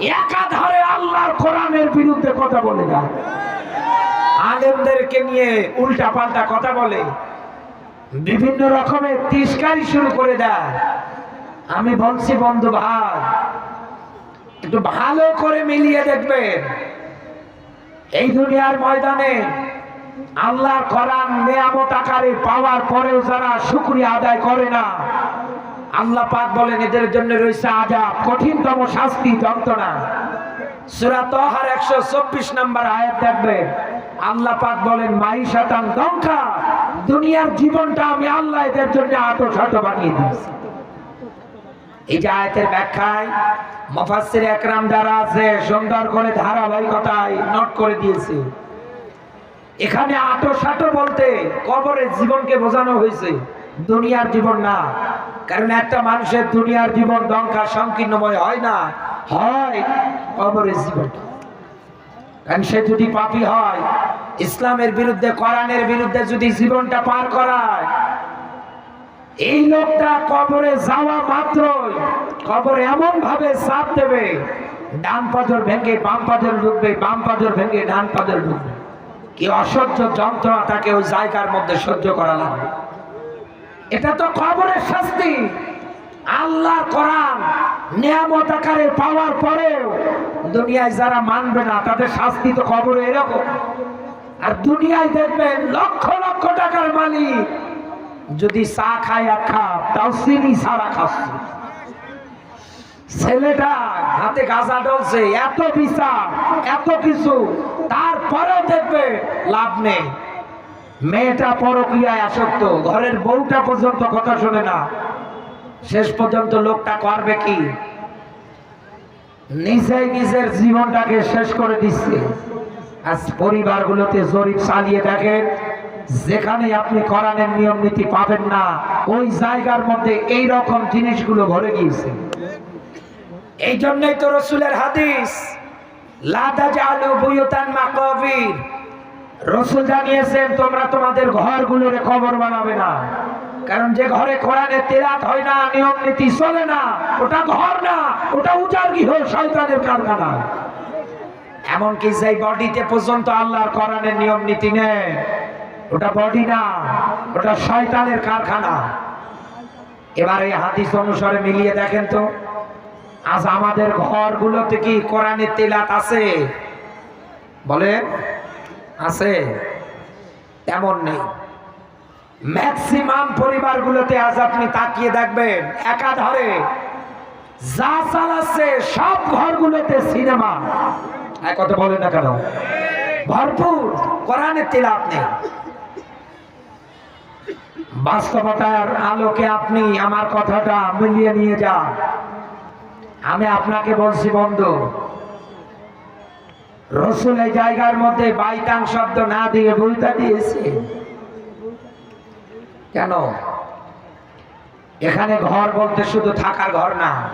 একাধারে আল্লাহর কোরআনের বিরুদ্ধে কথা বলে না। আলেমদেরকে নিয়ে উল্টা পাল্টা কথা বলে। বিভিন্ন রকমের তিস্কারি শুরু করে দেয়। আমি বলছি, বন্ধু ভাই, একটু ভালো করে মিলিয়ে দেখবেন। এই দুনিয়ার ময়দানে আল্লাহর কোরআন নিয়ামত আকারে পাওয়ার পরেও যারা শুক্রিয়া আদায় করে না আল্লাহ পাক বলেন, এদের জন্য রয়েছে আজাব কঠিনতম শাস্তি, যন্ত্রণা। সূরা তহার 124 নম্বর আয়াত দেখবে। আল্লাহ পাক বলেন, মাই দুনিয়ার জীবনটা আমি আল্লাহ এদের জন্য বানিয়ে দিয়েছি। এই যে আয়াতের ব্যাখ্যায় একরাম যারা আছে সুন্দর করে ধারাবাহিকতায় নোট করে দিয়েছে। এখানে আটো সাটো বলতে কবরের জীবনকে বোঝানো হয়েছে, দুনিয়ার জীবন না। কারণ একটা মানুষের দুনিয়ার জীবন দঙ্কা সংকীর্ণময় হয় না। হয় কবরের জীবন। কারণ সে যদি পাপি হয়, ইসলামের বিরুদ্ধে, কোরআনের বিরুদ্ধে যদি জীবনটা পার করায়, এই লোকটা কবরে যাওয়া মাত্রই কবরে এমন ভাবে চাপ দেবে, ডান পাজর ভেঙে বাম পাজর ঢুকবে, বাম পাজর ভেঙে ডান পাজর ঢুকবে। কি অসহ্য যন্ত্রণা তাকে ওই জায়গার মধ্যে সহ্য করা লাগবে। এটা তো কবরের শাস্তি। আল্লাহ কোরআন নিয়ামত আকারে পাওয়ার পরেও দুনিয়ায় যারা মানবে না, তাদের শাস্তি তো কবরে এরকম। আর দুনিয়ায় দেখবেন লক্ষ লক্ষ টাকার মালিক যদি চা খায় এক খাপ তাও চিনি ছাড়া খাচ্ছে। ছেলেটা হাতে গাঁজা ডলছে এত বিচার, এত কিছু, তারপরেও দেখবে লাভ নেই। মেয়েটা পরক্রিয়ায় আসক্ত, ঘরের বউটা পর্যন্ত কথা শোনে না। শেষ পর্যন্ত লোকটা করবে কি? নিজেই নিজের জীবনটাকে শেষ করে দিচ্ছে। আজ পরিবারগুলোতে জরিপ চালিয়ে দেখেন, যেখানে আপনি কোরআনের নিয়ম নীতি পাবেন না, ওই জায়গার মধ্যে এই রকম জিনিসগুলো ভরে গিয়েছে। এই জন্যই তো রসুলের হাদিস লাদা জালু বুয়ুতান মাকাবির রসুল জানিয়েছেন, তোমরা তোমাদের ঘরগুলোরে খবর বানাবে না। কারণ যে ঘরে কোরআনের তেলাত হয় না, নিয়ম নীতি চলে না, ওটা ঘর না, ওটা উজার গৃহ, শয়তানের কারখানা। এমনকি যেই বডিতে পর্যন্ত আল্লাহর কোরআনের নিয়ম নীতি নেই ওটা বডি না, ওটা শয়তানের কারখানা। এবার এই হাদিস অনুসারে মিলিয়ে দেখেন তো, আজ আমাদের ঘরগুলোতে কি কোরআনের তেলাত আছে? বলে আছে, এমন নেই। ম্যাক্সিমাম পরিবারগুলোতে আজ আপনি তাকিয়ে দেখবেন, একাধারে যা চালাচ্ছে সব ঘরগুলোতে সিনেমা। এক কথা বলে না কেন? ভরপুর কোরআনের তেলাত নেই। বাস্তবতার আলোকে আপনি আমার কথাটা মিলিয়ে নিয়ে যান। আমি আপনাকে বলছি, বন্ধু রসুল এই জায়গার মধ্যে বাইতাং শব্দ না দিয়ে বইটা দিয়েছে। কেন? এখানে ঘর বলতে শুধু থাকার ঘর না।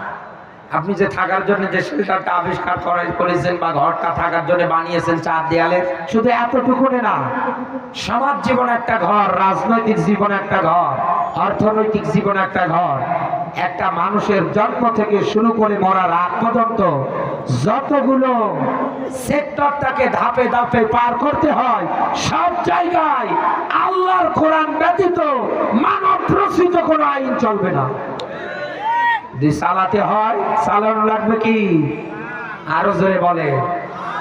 আপনি যে থাকার জন্য যে শেল্টারটা আবিষ্কার করে- করেছেন বা ঘরটা থাকার জন্য বানিয়েছেন চার দেয়ালে, শুধু এতটুকু না। সমাজ জীবন একটা ঘর, রাজনৈতিক জীবন একটা ঘর, অর্থনৈতিক জীবন একটা ঘর। একটা মানুষের জন্ম থেকে শুরু করে মরার আগ পর্যন্ত যতগুলো সেক্টর তাকে ধাপে ধাপে পার করতে হয়, সব জায়গায় আল্লাহর কোরআন ব্যতীত মানব প্রসিত কোনো আইন চলবে না। যদি চালাতে হয় চালানো লাগবে কি? আরও জোরে বলে।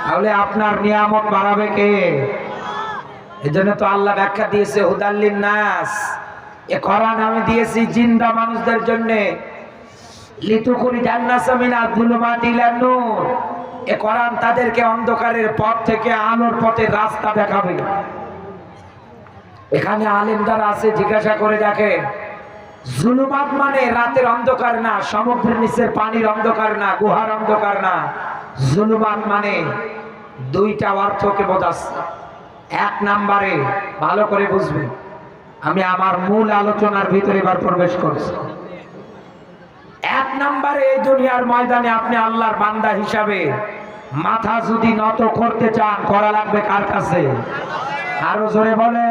তাহলে আপনার নিয়ামত বাড়াবে কে? এজন্য তো আল্লাহ ব্যাখ্যা দিয়েছে, হুদাল্লিন নাস। এ কোরআন আমি দিয়েছি জিন্দা মানুষদের জন্য। লিতু করি জান্নাসামিনা দুলুমাত ইলান নূর। এ কোরআন তাদেরকে অন্ধকারের পথ থেকে আলোর পথের রাস্তা দেখাবে। এখানে আলেম যারা আছে, জিজ্ঞাসা করে দেখে, জুলুমাত মানে রাতের অন্ধকার না, সমুদ্রের নিচের পানির অন্ধকার না, গুহার অন্ধকার না। জুলুমাত মানে দুইটা অর্থকে বোঝাচ্ছে। এক নাম্বারে, ভালো করে বুঝবে। আমি আমার মূল আলোচনার ভিতরে এবার প্রবেশ করছি। এক নাম্বারে এই দুনিয়ার ময়দানে আপনি আল্লাহর বান্দা হিসাবে মাথা যদি নত করতে চান, করা লাগবে কার কাছে? আরও জোরে বলে।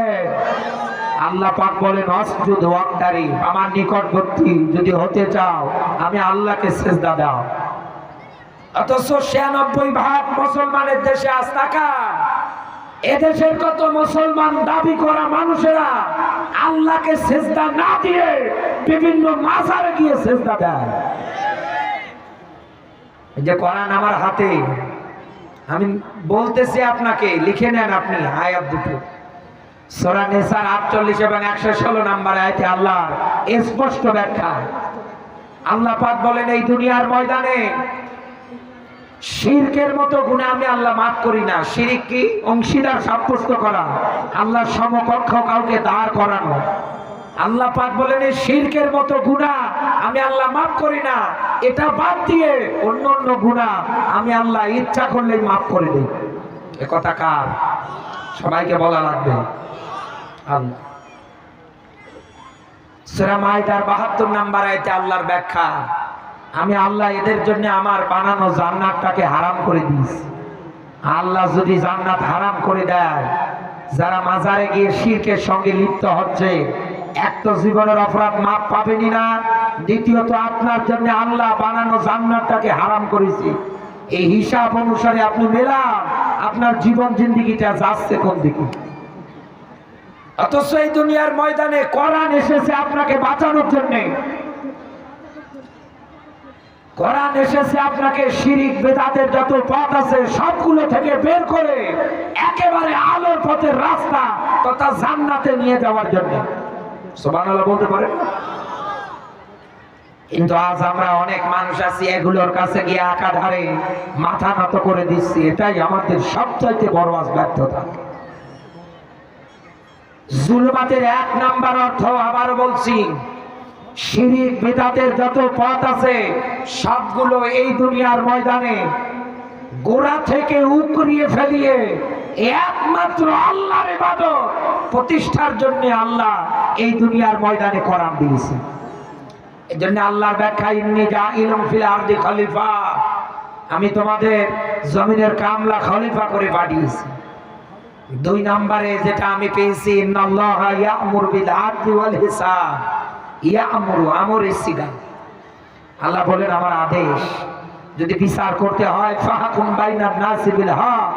আল্লাহ পাক বলেন, অসজুদ ওয়াক্তারি আমার নিকটবর্তী যদি হতে চাও, আমি আল্লাহকে সেজদা দাও। অথচ ছিয়ানব্বই ভাগ মুসলমানের দেশে আজ তাকান এদেশের কত মুসলমান দাবি করা মানুষেরা আল্লাহকে সেজদা না দিয়ে বিভিন্ন মাজারে গিয়ে সেজদা দেয়। যে কোরআন আমার হাতে, আমি বলতেছি আপনাকে, লিখে নেন আপনি আয়াত দুটো। সোরা নেসার আটচল্লিশ এবং একশো ষোলো নাম্বার আয়তে আল্লাহ স্পষ্ট ব্যাখ্যা। আল্লাহ পাক বলেন, এই দুনিয়ার ময়দানে শিরকের মতো গুণে আমি আল্লাহ মাফ করি না। শিরিক কি? অংশীদার সাব্যস্ত করা। আল্লাহর সমকক্ষ কাউকে দাঁড় করানো। আল্লাহ পাক বলেন শিরকের মতো গুণা আমি আল্লাহ মাফ করি না। এটা বাদ দিয়ে অন্য অন্য গুণা আমি আল্লাহ ইচ্ছা করলেই মাফ করে দিই। এ কথা কার? সবাইকে বলা লাগবে। আল্লাহ সুরা বাহাত্তর নাম্বার আয়তে আল্লাহর ব্যাখ্যা। আমি আল্লাহ এদের জন্য আমার বানানো জান্নাতটাকে হারাম করে দিয়েছি। আল্লাহ যদি জান্নাত হারাম করে দেয়, যারা মাজারে গিয়ে শিরকের সঙ্গে লিপ্ত হচ্ছে, এক তো জীবনের অপরাধ মাপ পাবেনি না, দ্বিতীয়ত আপনার জন্য আল্লাহ বানানো জান্নাতটাকে হারাম করেছি। এই হিসাব অনুসারে আপনি মেলান আপনার জীবন জিন্দিগিটা যাচ্ছে কোন দিকে? অথচ এই দুনিয়ার ময়দানে কোরআন এসেছে আপনাকে বাঁচানোর জন্য। কোরআন এসেছে আপনাকে শিরিক, বেদাতের যত পথ আছে সবগুলো থেকে বের করে একেবারে আলোর পথের রাস্তা তথা জান্নাতে নিয়ে যাওয়ার জন্য। সুবহানাল্লাহ বলতে পারেন? কিন্তু আজ আমরা অনেক মানুষ আছি, এগুলোর কাছে গিয়ে একাধারে মাথা নত করে দিচ্ছি। এটাই আমাদের সবচাইতে বড় আজ ব্যর্থতা। জুলমাতের এক নাম্বার অর্থ আবার বলছি শিরিক বেদাতের যত পথ আছে, সবগুলো এই দুনিয়ার ময়দানে গোড়া থেকে উকরিয়ে ফেলিয়ে একমাত্র আল্লাহর ইবাদত প্রতিষ্ঠার জন্য আল্লাহ এই দুনিয়ার ময়দানে করাম দিয়েছে। এই আল্লাহর ব্যাখ্যা, ইন্নি যা ইলম ফিল আরদি খলিফা আমি তোমাদের জমিনের কামলা খলিফা করে পাঠিয়েছি। দুই নম্বরে যেটা আমি পেয়েছি, ইন্নাল্লাহা ইয়ামুরু বিল আদলি ওয়াল হিসাব ইয়ামুরু আমর ইসিগা আল্লাহ বলেন, আমার আদেশ, যদি বিচার করতে হয়, ফাহাকুম বাইনার নাসি বিল হক।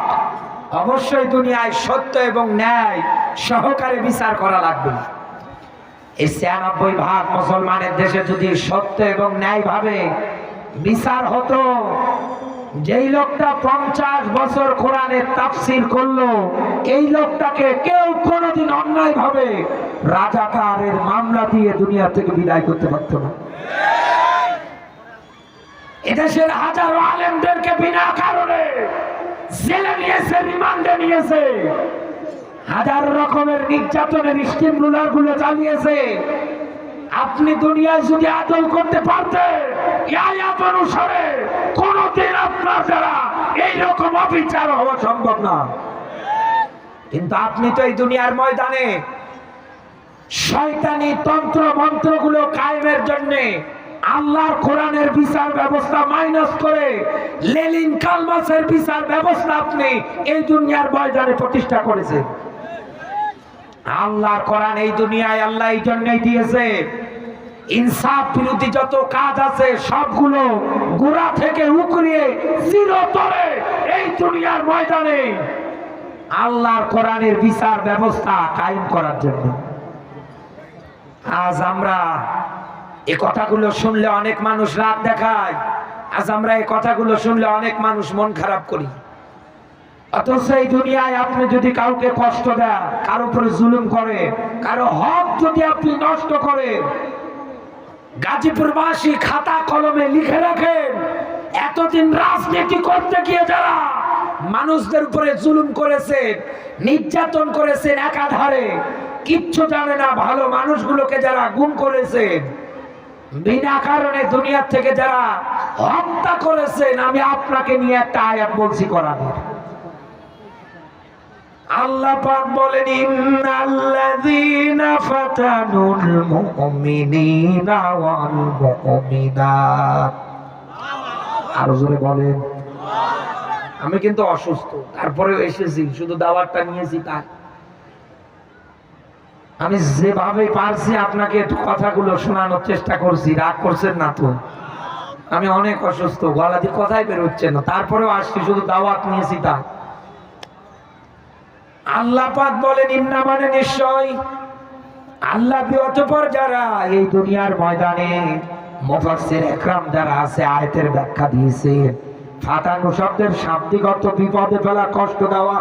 অবশ্যই দুনিয়ায় সত্য এবং ন্যায় সহকারে বিচার করা লাগবে। এই ছিয়ানব্বই ভাগ মুসলমানের দেশে যদি সত্য এবং ন্যায়ভাবে বিচার হতো যেই লোকটা পঞ্চাশ বছর কোরআনের তাফসির করল, এই লোকটাকে কেউ কোনোদিন অন্যায় ভাবে রাজাকারের মামলা দিয়ে দুনিয়া থেকে বিদায় করতে পারতো না। এদেশের হাজারো আলেমদেরকে বিনা কারণে জেলে নিয়েছে, রিমান্ডে নিয়েছে, হাজার রকমের নির্যাতনের স্টিম রুলারগুলো চালিয়েছে আপনি দুনিয়ায় যদি আদল করতে পারতেন আয়াত অনুসারে কোনদিন আপনার দ্বারা এইরকম অবিচার হওয়া সম্ভব না। কিন্তু আপনি তো এই দুনিয়ার ময়দানে শয়তানি তন্ত্র মন্ত্রগুলো কায়েমের জন্য আল্লাহর কোরআনের বিচার ব্যবস্থা মাইনাস করে লেলিন কালমাসের বিচার ব্যবস্থা আপনি এই দুনিয়ার ময়দানে প্রতিষ্ঠা করেছেন। আল্লাহর কোরআন এই দুনিয়ায় আল্লাহ এই জন্যই দিয়েছে। ইনসাফ বিরোধী যত কাজ আছে, সবগুলো গোড়া থেকে উকরিয়ে চিরতরে এই দুনিয়ার ময়দানে আল্লাহর কোরআনের বিচার ব্যবস্থা কায়েম করার জন্য। আজ আমরা এই কথাগুলো শুনলে অনেক মানুষ রাগ দেখায়। আজ আমরা এই কথাগুলো শুনলে অনেক মানুষ মন খারাপ করি। অথচ এই দুনিয়ায় আপনি যদি কাউকে কষ্ট দেন, কারও উপরে জুলুম করে, কারও হক যদি আপনি নষ্ট করেন গাজীপুরবাসী খাতা কলমে লিখে রাখেন, এতদিন রাজনীতি করতে গিয়ে যারা মানুষদের উপরে জুলুম করেছেন, নির্যাতন করেছেন একাধারে, কিচ্ছু জানে না ভালো মানুষগুলোকে যারা গুম করেছেন। বিনা কারণে দুনিয়ার থেকে যারা হত্যা করেছেন, আমি আপনাকে নিয়ে একটা আয়াত বলছি করানোর আল্লাহ পাক বলেন, ইন্নাল্লাযীনা ফাতানুল মুমিনিনা ওয়াল মুমিনাত। আর জোরে বলেন। আমি কিন্তু অসুস্থ তারপরেও এসেছি, শুধু দাওয়াতটা নিয়েছি তাই আমি যেভাবে পারছি আপনাকে একটু কথাগুলো শোনানোর চেষ্টা করছি, রাগ করছেন না তো? আমি অনেক অসুস্থ, গলা দিয়ে কথাই বেরোচ্ছে না। তারপরেও আসছি, শুধু দাওয়াত নিয়েছি তা আল্লাহ পাক বলেন, ইন্না মানে নিশ্চয় আল্লাহ অতপর যারা এই দুনিয়ার ময়দানে মুফাসসির একরাম যারা আছে, আয়াতের ব্যাখ্যা দিয়েছে। ফাটানো শব্দের শাব্দিক অর্থ বিপদে ফেলা, কষ্ট দেওয়া।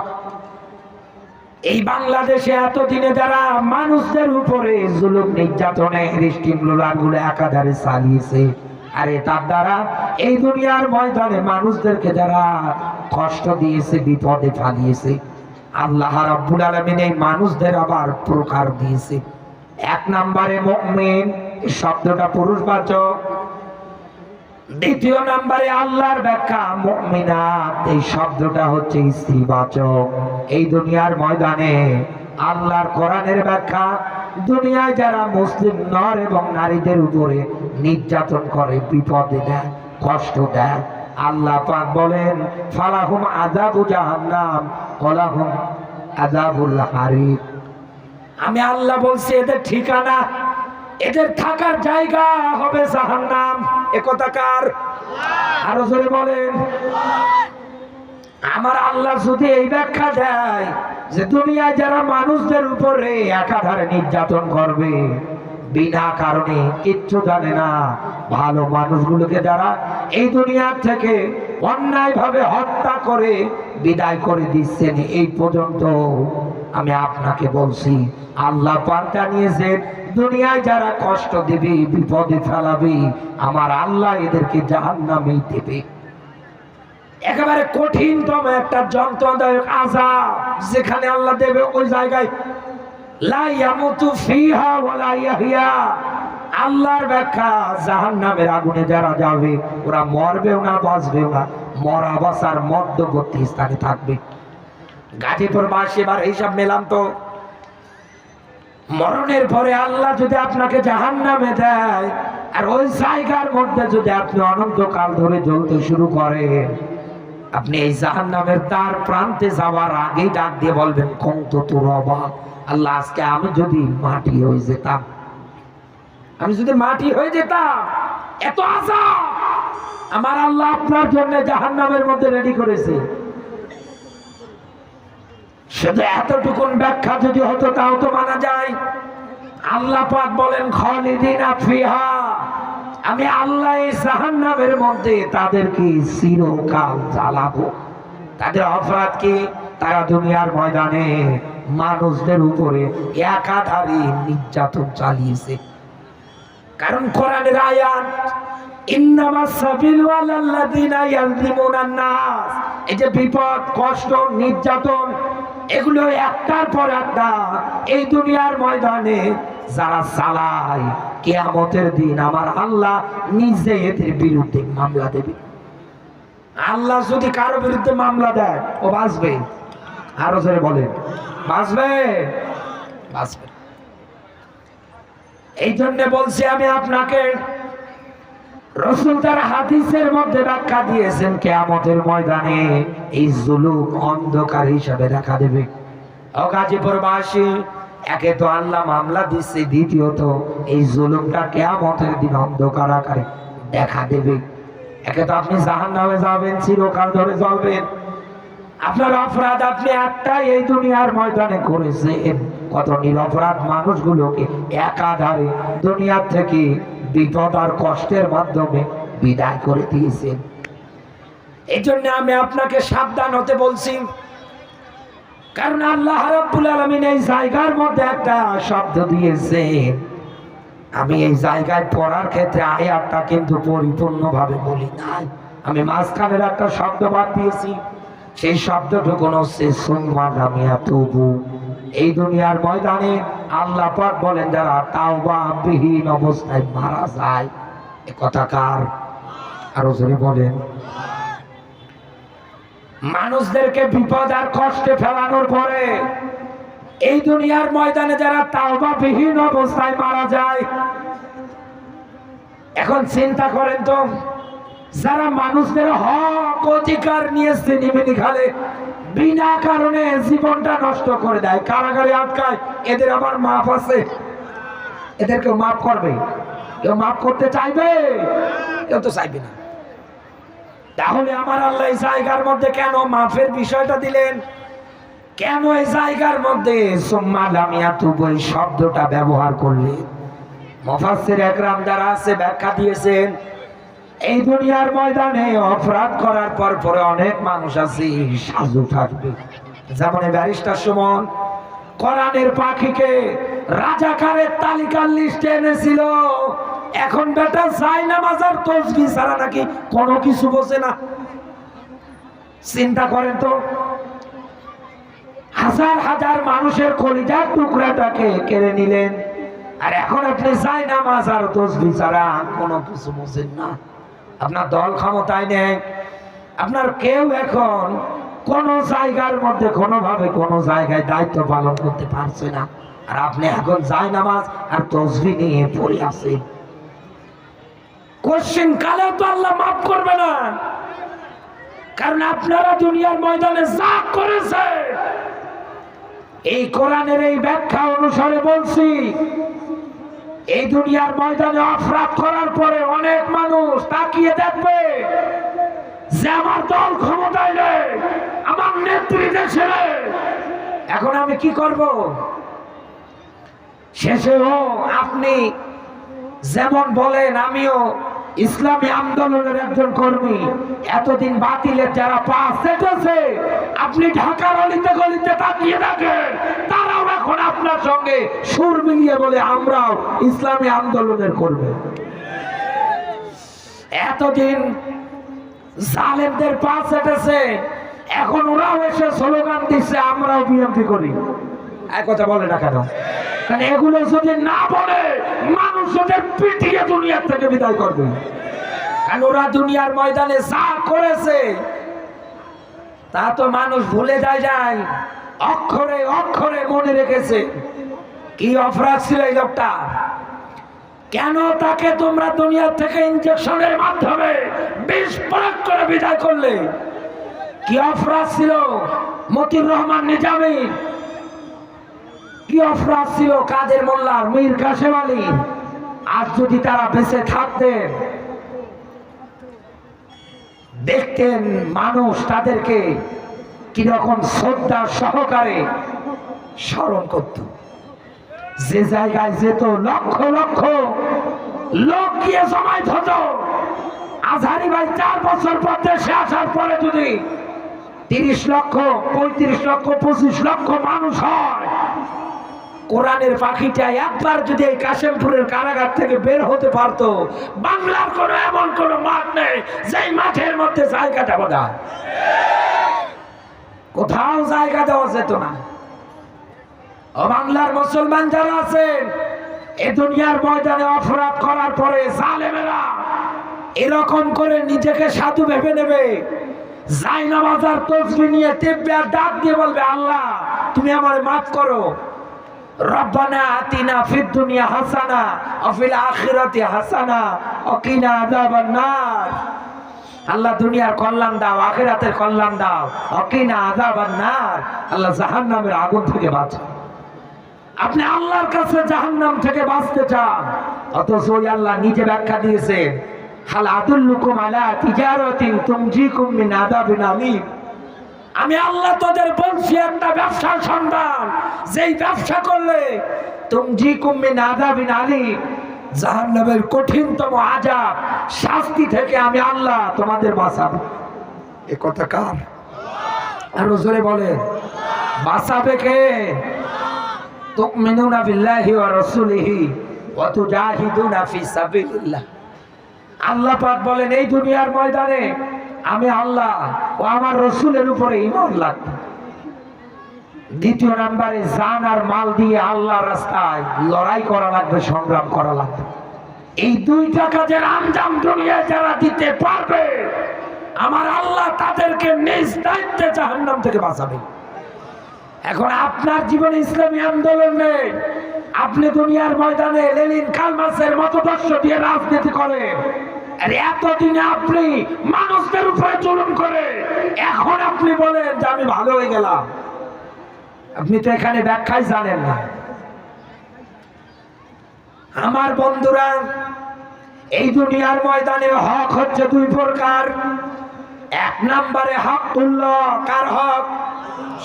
এই বাংলাদেশে এতদিনে যারা মানুষদের উপরে জুলুম, নির্যাতনে নির্যাতনের স্টিমুলারগুলো একাধারে চালিয়েছে। আরে তার দ্বারা এই দুনিয়ার ময়দানে মানুষদেরকে যারা কষ্ট দিয়েছে, বিপদে ফালিয়েছে। আল্লাহ রাব্বুল আলামিন এই মানুষদের আবার প্রকার দিয়েছে। এক নম্বরে মুমিন শব্দটা পুরুষবাচক। দ্বিতীয় নম্বরে আল্লাহর ব্যাখ্যা, মুমিনাত, এই শব্দটা হচ্ছে স্ত্রীবাচক। এই দুনিয়ার ময়দানে আল্লাহর কোরআনের ব্যাখ্যা, দুনিয়ায় যারা মুসলিম নর এবং নারীদের উপরে নির্যাতন করে, বিপদে দেয়, কষ্ট দেয় আল্লাহ পাক বলেন, ফালাহুম আযাবু জাহান্নাম, ওয়ালাহুম আযাবুল হারিক আমি আল্লাহ বলছি, এদের ঠিকানা, এদের থাকার জায়গা হবে জাহান্নাম। একথা কার? আরও জোরে বলেন। আমার আল্লাহ যদি এই ব্যাখ্যা দেয় যে, দুনিয়ায় যারা মানুষদের উপরে একাধারে নির্যাতন করবে বিনা কারণে কিচ্ছু জানে না। ভালো মানুষগুলোকে যারা এই দুনিয়ার থেকে অন্যায়ভাবে হত্যা করে, বিদায় করে দিচ্ছেন, এই পর্যন্ত আমি আপনাকে বলছি, আল্লাহ পাল্টা জানিয়েছেন, দুনিয়ায় যারা কষ্ট দিবে, বিপদে ফেলাবে, আমার আল্লাহ এদেরকে জাহান্নামেই দেবে। একেবারে কঠিনতম একটা যন্ত্রদায়ক আজাব যেখানে আল্লাহ দেবে ওই জায়গায় আল্লাহর ব্যাখ্যা জাহান্নামের আগুনে যারা যাবে ওরা মরবেও না, বাঁচবেও না। মরা, বাঁচার মধ্যবর্তী স্থানে থাকবে। গাজীপুর বাসী এবার এইসব মেলাম তো। মরণের পরে আল্লাহ যদি আপনাকে জাহান নামে দেয়, আর ওই জায়গার মধ্যে যদি আপনি অনন্তকাল ধরে জ্বলতে শুরু করেন আপনি এই জাহান নামের তার প্রান্তে যাওয়ার আগেই ডাক দিয়ে বলবেন, কন্ত তোর অবাক আল্লাহ, আজকে আমি যদি মাটি হয়ে যেতাম, আমি যদি মাটি হয়ে যেতাম, এত আশা আমার আল্লাহ আপনার জন্য জাহান নামের মধ্যে রেডি করেছে। শুধু এতটুকুন ব্যাখ্যা যদি হতো, তাও তো মানা যায়। আল্লাহ পাক বলেন, খালিদিন ফিহা আমি আল্লাহ এই জাহান্নামের মধ্যে তাদেরকে চিরকাল জ্বালাবো। তাদের অপরাধ কি? তারা দুনিয়ার ময়দানে মানুষদের উপরে একাধারে নির্যাতন চালিয়েছে। কারণ কোরআনের আয়াত কষ্ট, নির্যাতন, এগুলো পর একটা এই দুনিয়ার ময়দানে কিয়ামতের দিন আমার আল্লাহ নিজে এদের বিরুদ্ধে মামলা দেবে। আল্লাহ যদি কারও বিরুদ্ধে মামলা দেয়, ও বাঁচবে। আরও বলেন। বাঁচবে? বাঁচবে। এই জন্য বলছি আমি আপনাকে রসুল তার হাদিসের মধ্যে ব্যাখ্যা দিয়েছেন কেয়ামতের ময়দানে এই জুলুম অন্ধকার হিসাবে দেখা দেবে। ও গাজীপুরবাসী একে তো আল্লাহ মামলা দিচ্ছে দ্বিতীয়ত এই জুলুমটা কেয়ামতের দিন অন্ধকার আকারে দেখা দেবে। একে তো আপনি জাহান নামে যাবেন চিরকাল ধরে চলবেন আপনার অপরাধ আপনি একটাই এই দুনিয়ার ময়দানে করেছেন কত নিরপরাধ মানুষগুলোকে একাধারে দুনিয়ার থেকে বিপদ আর কষ্টের মাধ্যমে বিদায় করে দিয়েছেন এই জন্য আমি আপনাকে সাবধান হতে বলছি। কারণ আল্লাহ রাব্বুল আলামিন এই জায়গার মধ্যে একটা শব্দ দিয়েছেন আমি এই জায়গায় পড়ার ক্ষেত্রে আয়াতটা কিন্তু পরিপূর্ণভাবে বলি নাই। আমি মাঝখানের একটা শব্দ বাদ দিয়েছি। সেই শব্দটুকু হচ্ছে সুম্মা নামিয়া তবু এই দুনিয়ার ময়দানে আল্লাহ পাক বলেন, যারা তাওবা বিহীন অবস্থায় মারা যায়, এ কথা কার? আরও জোরে বলেন। মানুষদেরকে বিপদ আর কষ্টে ফেলানোর পরে এই দুনিয়ার ময়দানে যারা তাওবা বিহীন অবস্থায় মারা যায়, এখন চিন্তা করেন তো যারা মানুষদের হক অধিকার নিয়েছে সিনেমিনি খালে, বিনা কারণে জীবনটা নষ্ট করে দেয়। কারাগারে আটকায়, এদের আবার মাপ আছে। এদেরকে মাফ করবে? কেউ মাফ করতে চাইবে? কেউ তো চাইবে না। তাহলে আমার আল্লাহ জায়গার মধ্যে কেন মাফের বিষয়টা দিলেন? কেন এই জায়গার মধ্যে শব্দটা ব্যবহার করলেন? মফাসের একরাম যারা আছে, ব্যাখ্যা দিয়েছেন এই দুনিয়ার ময়দানে অপরাধ করার পর পরে অনেক মানুষ আছে, সাজু থাকবে। যেমন ব্যারিস্টার সুমন, কোরআনের পাখিকে রাজাকারের তালিকার লিস্টে এনেছিল। এখন বেটা যাই না মাজার তসবি ছাড়া নাকি কোনো কিছু বোঝে না। চিন্তা করেন তো, হাজার হাজার মানুষের কলিজার টুকরাটাকে কেড়ে নিলেন, আর এখন আপনি যাই না মাজার তসবি ছাড়া কোনো কিছু বোঝেন না। আপনার দল ক্ষমতায় নেই। আপনার কেউ এখন কোন জায়গার মধ্যে কোনোভাবে কোনো জায়গায় দায়িত্ব পালন করতে পারছে না। আর আপনি এখন যাই নামাজ আর তসবি নিয়ে পড়ে আছেন। কোশ্চিন কালে তো আল্লাহ মাফ করবে না। কারণ আপনারা দুনিয়ার ময়দানে যা করেছে এই কোরআনের এই ব্যাখ্যা অনুসারে বলছি এই দুনিয়ার ময়দানে অপরাধ করার পরে অনেক মানুষ তাকিয়ে দেখবে যে আমার দল ক্ষমতায় নেই, আমার নেত্রী ছেলে এখন আমি কি করব? শেষেও আপনি যেমন বলেন, আমিও ইসলামী আন্দোলনের একজন কর্মী এতদিন বাতিলের যারা সেটেছে আপনি ঢাকার অলিতে গলিতে তাকিয়ে দেখেন, তারাও এখন আপনার সঙ্গে সুর মিলিয়ে বলে আমরাও ইসলামী আন্দোলনের কর্মী। এতদিন জালেমদের পা সেটেছে এখন ওরাও এসে স্লোগান দিচ্ছে, আমরাও বিএমপি করি। এক কথা বলে না কেন? কারণ এগুলো যদি না বলে, মানুষ পিটিয়ে দুনিয়ার থেকে বিদায় করবে। কারণ ওরা দুনিয়ার ময়দানে যা করেছে, তা তো মানুষ ভুলে যায় যায় অক্ষরে অক্ষরে মনে রেখেছে। কি অপরাধ ছিল এই লোকটা? কেন তাকে তোমরা দুনিয়ার থেকে ইনজেকশনের মাধ্যমে বিষ প্রয়োগ করে বিদায় করলে? কি অপরাধ ছিল মতিউর রহমান নিজামী কি অপরাধ ছিল কাদের মোল্লার? মীর কাসেম আলী? আজ যদি তারা বেঁচে থাকতেন, দেখতেন মানুষ তাদেরকে কীরকম শ্রদ্ধা সহকারে স্মরণ করত। যে জায়গায় যেত লক্ষ লক্ষ লোক গিয়ে জমায়েত হতো। আজহারি ভাই চার বছর পর দেশে আসার পরে যদি তিরিশ লক্ষ, পঁয়ত্রিশ লক্ষ, পঁচিশ লক্ষ মানুষ হয় কোরআনের পাখিটা একবার যদি এই কাশেমপুরের কারাগার থেকে বের হতে পারতো, বাংলার কোনো এমন কোনো মাঠ নেই যেই মাঠের মধ্যে জায়গাটা বোধা কোথাও জায়গা দেওয়া যেত না। ও বাংলার মুসলমান যারা আছেন, এ দুনিয়ার ময়দানে অপরাধ করার পরে জালেমেরা এরকম করে নিজেকে সাধু ভেবে নেবে। জাইনামাজার তসবি নিয়ে টেপবে আর ডাক দিয়ে বলবে, আল্লাহ, তুমি আমার মাফ করো। রব্বানা আতিনা ফিদ দুনিয়া হাসানা অফিল আখিরাতি হাসানা অকিনা আযাবান নার। আল্লাহ দুনিয়ার কল্যাণ দাও, আখিরাতের কল্যাণ দাও অকিনা আযাবান নার। আল্লাহ জাহান্নামের আগুন থেকে বাঁচাও আপনি আল্লাহর কাছে জাহান্নাম থেকে বাঁচতে চান, অথচ ওই আল্লাহ নিজে ব্যাখ্যা দিয়েছেন, হাল আদুল্লুকুম আলা তিজারাতিন তুমজিকুম মিন আযাবিন আলীম। আমি আল্লাহ তোদের বলছি একটা ব্যবসার সন্ধান। যেই ব্যবসা করলে তুমি কুম্মি নাদাবিন আলী জাহান্নামের কঠিনতম আজাব শাস্তি থেকে আমি আল্লাহ তোমাদের বাঁচাবো। এ কথা কার? আরও জোরে বলেন। বাঁচাবে কে? তুমিনুনা বিল্লাহি ওয়া রাসূলিহি ওয়া তুজাহিদুনা ফি সাবিলিল্লাহ। আল্লাহ পাক বলেন এই দুনিয়ার ময়দানে আমি আল্লাহ ও আমার রসুলের উপরে ইমান লাগবে। দ্বিতীয় নাম্বারে জান আর মাল দিয়ে আল্লাহ রাস্তায় লড়াই করা লাগবে, সংগ্রাম করা লাগবে। এই দুইটা কাজের আঞ্জাম দুনিয়ায় যারা দিতে পারবে, আমার আল্লাহ তাদেরকে নিজ দায়িত্বে জাহান্নাম থেকে বাঁচাবে। এখন আপনার জীবনে ইসলামী আন্দোলন নেই, আপনি দুনিয়ার ময়দানে লেলিন কালমাসের মতদর্শ দিয়ে রাজনীতি করেন। আর এতদিনে আপনি মানুষদের উপরে চলন করে, এখন আপনি বলেন যে আমি ভালো হয়ে গেলাম। আপনি তো এখানে ব্যাখ্যাই জানেন না। আমার বন্ধুরা, এই দুনিয়ার ময়দানে হক হচ্ছে দুই প্রকার। এক নম্বরে হক তুল্য, কার হক?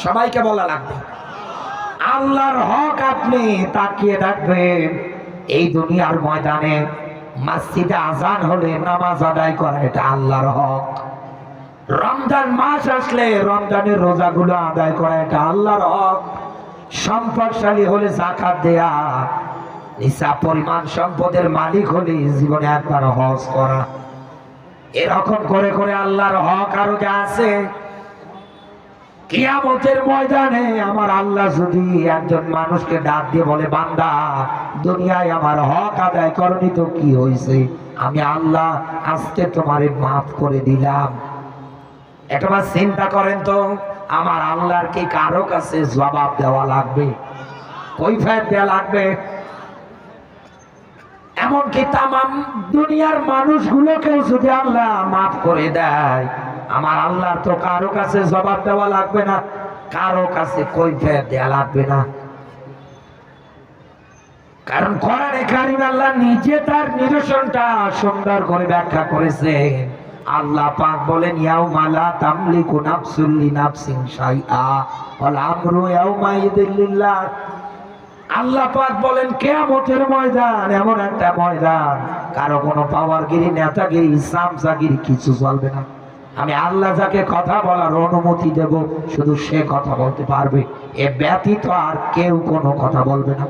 সবাইকে বলা লাগবে। আল্লাহর হক আপনি তাকিয়ে রাখবেন এই দুনিয়ার ময়দানে। মসজিদে আজান হলে নামাজ আদায় করা, এটা আল্লাহর হক। রমজান মাস আসলে রমজানের রোজাগুলো আদায় করা, এটা আল্লাহর হক। সম্পদশালী হলে জাকাত দেয়া নিসা পরিমাণ সম্পদের মালিক হলে জীবনে একবার হজ করা। এরকম করে করে আল্লাহর হক আরও যা আছে? কিয়ামতের ময়দানে আমার আল্লাহ যদি একজন মানুষকে ডাক দিয়ে বলে, বান্দা, দুনিয়ায় আমার হক আদায় করনি তো কি হয়েছে আমি আল্লাহ আজকে তোমারে মাফ করে দিলাম। একবার চিন্তা করেন তো, আমার আল্লাহর কি কারও কাছে জবাব দেওয়া লাগবে? কৈফায়ত দেওয়া লাগবে? এমনকি তামাম দুনিয়ার মানুষগুলোকেও যদি আল্লাহ মাফ করে দেয় আমার আল্লাহ তো কারও কাছে জবাব দেওয়া লাগবে না। কারও কাছে কৈফিয়ত দেওয়া লাগবে না। কারণ কোরআনে কারিম আল্লাহ নিজে তার নিরসনটা সুন্দর করে ব্যাখ্যা করেছে। আল্লাহ পাক বলেন, ইয়াউমা লা তামলিকু নাফসুল লিনাফসিন শাইআ ওয়াল আমরু ইয়াউমা ইযিল লিল্লাহ। আল্লাহ পাক বলেন, কেয়ামতের ময়দান এমন একটা ময়দান। কারও কোনো পাওয়ারগিরি নেতাগিরি, সামসাগিরি কিছু চলবে না। আমি আল্লাহ যাকে কথা বলার অনুমতি দেব, শুধু সে কথা বলতে পারবে। এ ব্যতীত আর কেউ কোনো কথা বলবে না।